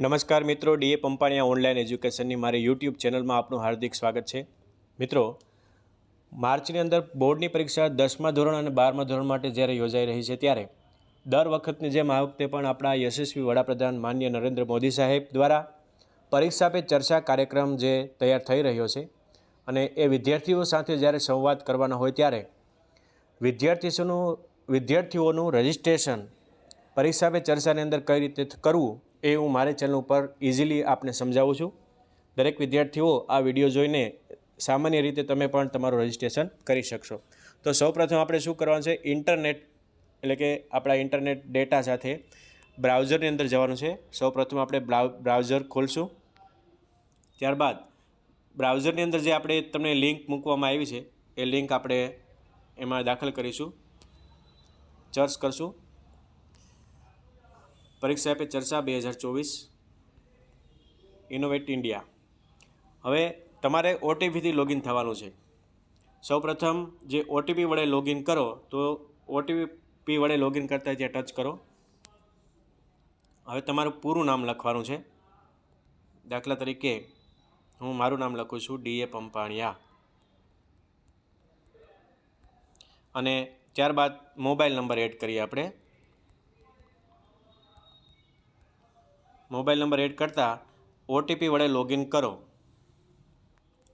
નમસ્કાર મિત્રો, DA પંપાણીયા online એજ્યુકેશનની મારી યુટ્યુબ ચેનલમાં આપનું હાર્દિક સ્વાગત છે. મિત્રો, માર્ચની અંદર બોર્ડની પરીક્ષા દસમા ધોરણ અને બારમા ધોરણ માટે જ્યારે યોજાઈ રહી છે ત્યારે દર વખતની જેમ આ વખતે પણ આપણા યશસ્વી વડાપ્રધાન માન્ય નરેન્દ્ર મોદી સાહેબ દ્વારા પરીક્ષા પે ચર્ચા કાર્યક્રમ જે તૈયાર થઈ રહ્યો છે અને એ વિદ્યાર્થીઓ સાથે જ્યારે સંવાદ કરવાના હોય ત્યારે વિદ્યાર્થીઓનું વિદ્યાર્થીઓનું રજિસ્ટ્રેશન, પરીક્ષા પે ચર્ચાની અંદર કઈ રીતે કરવું એ હું મારી ચેનલ ઉપર ઇઝીલી આપને સમજાવું છું. દરેક વિદ્યાર્થીઓ આ વીડિયો જોઈને સામાન્ય રીતે તમે પણ તમારું રજિસ્ટ્રેશન કરી શકશો. તો સૌપ્રથમ આપણે શું કરવાનું છે? ઇન્ટરનેટ એટલે કે આપણા ઇન્ટરનેટ ડેટા સાથે બ્રાઉઝરની અંદર જવાનું છે. સૌપ્રથમ આપણે બ્રાઉ- બ્રાઉઝર ખોલશું. ત્યારબાદ બ્રાઉઝરની અંદર જે આપણે તમને લિંક મૂકવામાં આવી છે, એ લિંક આપણે એમાં દાખલ કરીશું. સર્ચ કરશું. પરીક્ષા પે ચર્ચા બે હજાર ચોવીસ. ઇનોવેટ ઇન્ડિયા હવે તમારે ઓટીપીથી લોગિન થવાનું છે. સૌપ્રથમ જે ઓટીપી વડે લોગિન કરો, તો ઓટીપી વડે લોગિન કરતા ત્યાં ટચ કરો. હવે તમારું પૂરું નામ લખવાનું છે. દાખલા તરીકે હું મારું નામ લખું છું ડીએ પંપાણિયા. અને ત્યારબાદ મોબાઈલ નંબર એડ કરીએ આપણે. મોબાઈલ નંબર એડ કરતાં ઓટીપી વડે લોગિન કરો.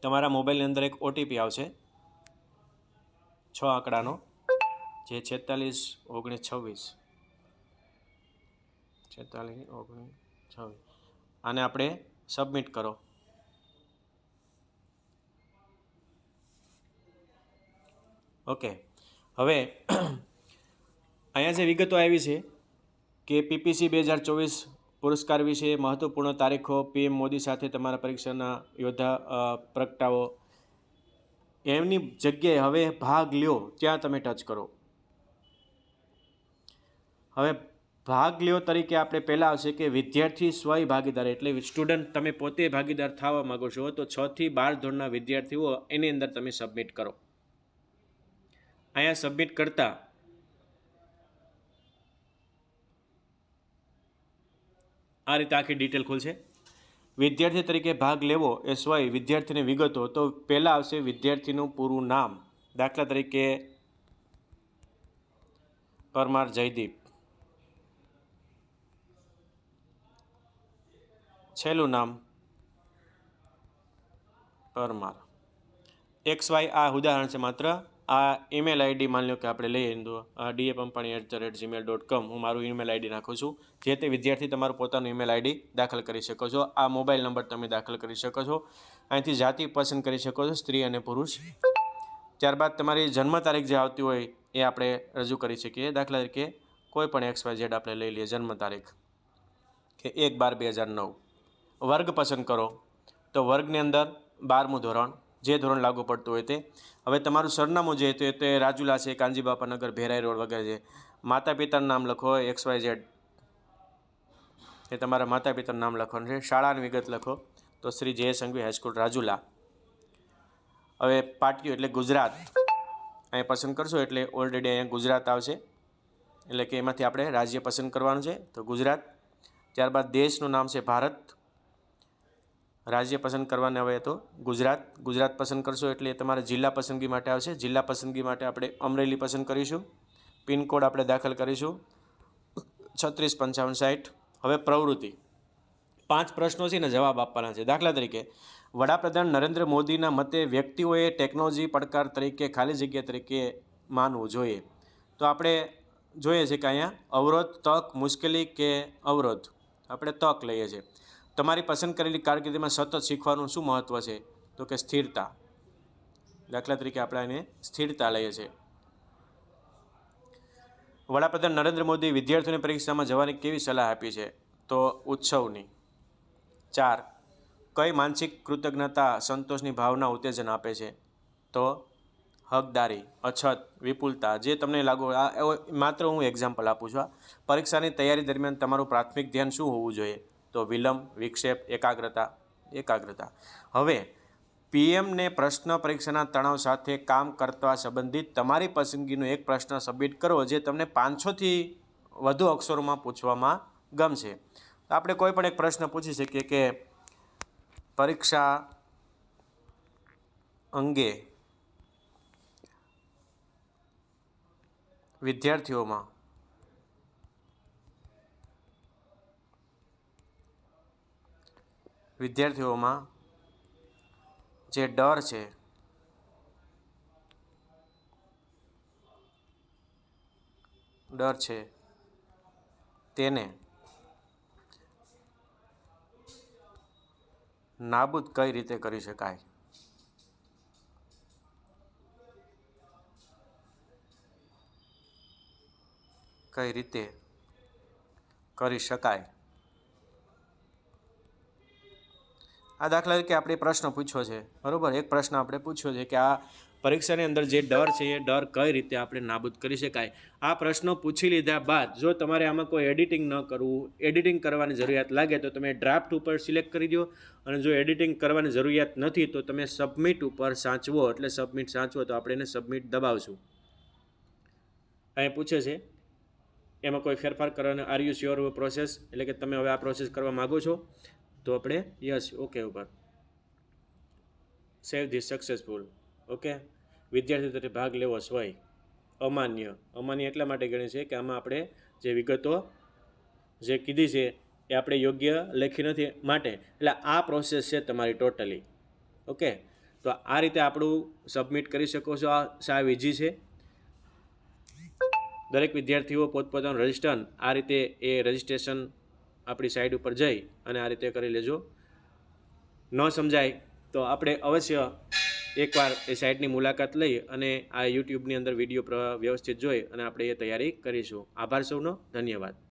તમારા મોબાઈલની અંદર એક ઓટીપી આવશે. છ આંકડાનો, જે છેતાલીસ ઓગણીસ છવ્વીસ. છેતાલીસ ઓગણીસ છવ્વીસ. આને આપણે સબમિટ કરો. ઓકે. હવે અહીંયા જે વિગતો આવી છે કે પીપીસી બે હજાર ચોવીસ પુરસ્કાર વિશે મહત્વપૂર્ણ તારીખો, પીએમ મોદી સાથે તમારા પરીક્ષાના યોદ્ધા પ્રગટાવો. એમની જગ્યાએ હવે ભાગ લ્યો, ત્યાં તમે ટચ કરો. હવે ભાગ લ્યો તરીકે આપણે પહેલાં આવશે કે વિદ્યાર્થી સ્વય ભાગીદાર, એટલે સ્ટુડન્ટ તમે પોતે ભાગીદાર થવા માગો છો, તો છથી બાર ધોરણના વિદ્યાર્થીઓ એની અંદર તમે સબમિટ કરો. અહીંયા સબમિટ કરતાં આ રીતે આખી ડિટેલ ખુલશે. વિદ્યાર્થી તરીકે ભાગ લેવો એ સ્વય વિદ્યાર્થીની વિગતો. તો પહેલાં આવશે વિદ્યાર્થીનું પૂરું નામ. દાખલા તરીકે પરમાર જયદીપ. છેલ્લું નામ પરમાર. એક્સ વાય આ ઉદાહરણ છે માત્ર. આ ઈમેલ આઈડી માની લો કે આપણે લઈએ તો DA Pampani at the rate Gmail dot com હું મારું ઈમેલ આઈડી નાખું છું, જે તે વિદ્યાર્થી તમારું પોતાનું ઈમેલ આઈડી દાખલ કરી શકો છો. આ મોબાઈલ નંબર તમે દાખલ કરી શકો છો. અહીંથી જાતિ પસંદ કરી શકો છો, સ્ત્રી અને પુરુષ. ત્યારબાદ તમારી જન્મ તારીખ જે આવતી હોય એ આપણે રજૂ કરી શકીએ. દાખલા તરીકે કોઈ પણ એક્સ, વાય, ઝેડ આપણે લઈ લઈએ, જન્મ તારીખ. કે એક બાર બે હજાર નવ. વર્ગ પસંદ કરો. તો વર્ગની અંદર બારમું ધોરણ જે ધોરણ લાગુ પડતું હોય તે. હવે તમારું સરનામું જે તે તે રાજુલા છે કાંજીબાપા નગર ભેરાઈ રોડ વગેરે છે. માતા પિતાનું નામ લખો એક્સ વાય ઝેડ. એ તમારા માતા પિતાનું નામ લખવાનું છે. શાળાની વિગત લખો. તો શ્રી જય સંઘવી હાઈસ્કૂલ, રાજુલા. હવે પાટિયું એટલે ગુજરાત. અહીંયા પસંદ કરશો એટલે ઓલરેડી અહીંયા ગુજરાત આવશે. એટલે કે એમાંથી આપણે રાજ્ય પસંદ કરવાનું છે. તો ગુજરાત. ત્યારબાદ દેશનું નામ છે ભારત. રાજ્ય પસંદ કરવાને હવે તો ગુજરાત. ગુજરાત પસંદ કરશો એટલે તમારા જિલ્લા પસંદગી માટે આવશે. જિલ્લા પસંદગી માટે આપણે અમરેલી પસંદ કરીશું. પિનકોડ આપણે દાખલ કરીશું. છત્રીસ પંચાવન સાઠ હવે પ્રવૃત્તિ. પાંચ પ્રશ્નો છે ને જવાબ આપવાના છે. દાખલા તરીકે, વડાપ્રધાન નરેન્દ્ર મોદીના મતે વ્યક્તિઓએ ટેકનોલોજી પડકાર તરીકે, ખાલી જગ્યા તરીકે માનવું જોઈએ. તો આપણે જોઈએ છે કે અહીંયા અવરોધ, તક, મુશ્કેલી કે અવરોધ. આપણે તક લઈએ છીએ. તમારી પસંદ કરેલી કારકિર્દીમાં સતત શીખવાનું શું મહત્ત્વ છે? તો કે સ્થિરતા. દાખલા તરીકે આપણે એને સ્થિરતા લઈએ છીએ. વડાપ્રધાન નરેન્દ્ર મોદી વિદ્યાર્થીઓની પરીક્ષામાં જવાની કેવી સલાહ આપી છે? તો ઉત્સવની. ચાર, કઈ માનસિક કૃતજ્ઞતા સંતોષની ભાવના ઉત્તેજન આપે છે? તો હકદારી, અછત, વિપુલતા, જે તમને લાગુ આ માત્ર હું એક્ઝામ્પલ આપું છું આ પરીક્ષાની તૈયારી દરમિયાન તમારું પ્રાથમિક ધ્યાન શું હોવું જોઈએ? તો વિલંબ, વિક્ષેપ, એકાગ્રતા એકાગ્રતા. હવે પીએમને પ્રશ્ન પરીક્ષાના તણાવ સાથે કામ કરતા સંબંધિત તમારી પસંદગીનો એક પ્રશ્ન સબમિટ કરો, જે તમને પાંચસોથી વધુ અક્ષરોમાં પૂછવામાં ગમશે. આપણે કોઈ પણ એક પ્રશ્ન પૂછી શકીએ કે પરીક્ષા અંગે વિદ્યાર્થીઓમાં વિદ્યાર્થીઓમાં જે ડર છે ડર છે, તેને નાબૂદ કઈ રીતે કરી શકાય? કઈ રીતે કરી શકાય? આ દાખલા કે આપણે પ્રશ્ન પૂછ્યો છે, બરોબર? એક પ્રશ્ન આપણે પૂછ્યો છે કે આ પરીક્ષાની અંદર જે ડર છે, એ ડર કઈ રીતે આપણે નાબૂદ કરી શકાય? આ પ્રશ્નો પૂછી લીધા બાદ જો તમારે આમાં કોઈ એડિટિંગ ન કરવું, એડિટિંગ કરવાની જરૂરિયાત લાગે તો તમે ડ્રાફ્ટ ઉપર સિલેક્ટ કરી દો અને જો એડિટિંગ કરવાની જરૂરિયાત નથી તો તમે સબમિટ ઉપર સાચવો, એટલે સબમિટ સાચવો તો આપણે એને સબમિટ દબાવશું. અહીં પૂછે છે, એમાં કોઈ ફેરફાર કરવાનો આર યુ શ્યોર પ્રોસેસ એટલે કે તમે હવે આ પ્રોસેસ કરવા માગો છો. તો આપણે યસ ઓકે ઉપર સેવ ધીસ સક્સેસફુલ ઓકે વિદ્યાર્થી તરીકે ભાગ લેવો સ્વય. અમાન્ય. અમાન્ય એટલા માટે ગણે છે કે આમાં આપણે જે વિગતો જે કીધી છે એ આપણે યોગ્ય લખી નથી માટે. એટલે આ પ્રોસેસ છે તમારી ટોટલી ઓકે તો આ રીતે આપણું સબમિટ કરી શકો છો. આ સાવ ઇઝી છે. દરેક વિદ્યાર્થીઓ પોતપોતાનું રજિસ્ટર આ રીતે એ રજિસ્ટ્રેશન આપણી સાઈડ ઉપર જઈ અને આ રીતે કરી લેજો. ન સમજાય તો આપણે અવશ્ય એકવાર એ સાઇટની મુલાકાત લઈ અને આ યુટ્યુબની અંદર વીડિયો વ્યવસ્થિત જોઈ અને આપણે એ તૈયારી કરીશું. આભાર સૌનો, ધન્યવાદ.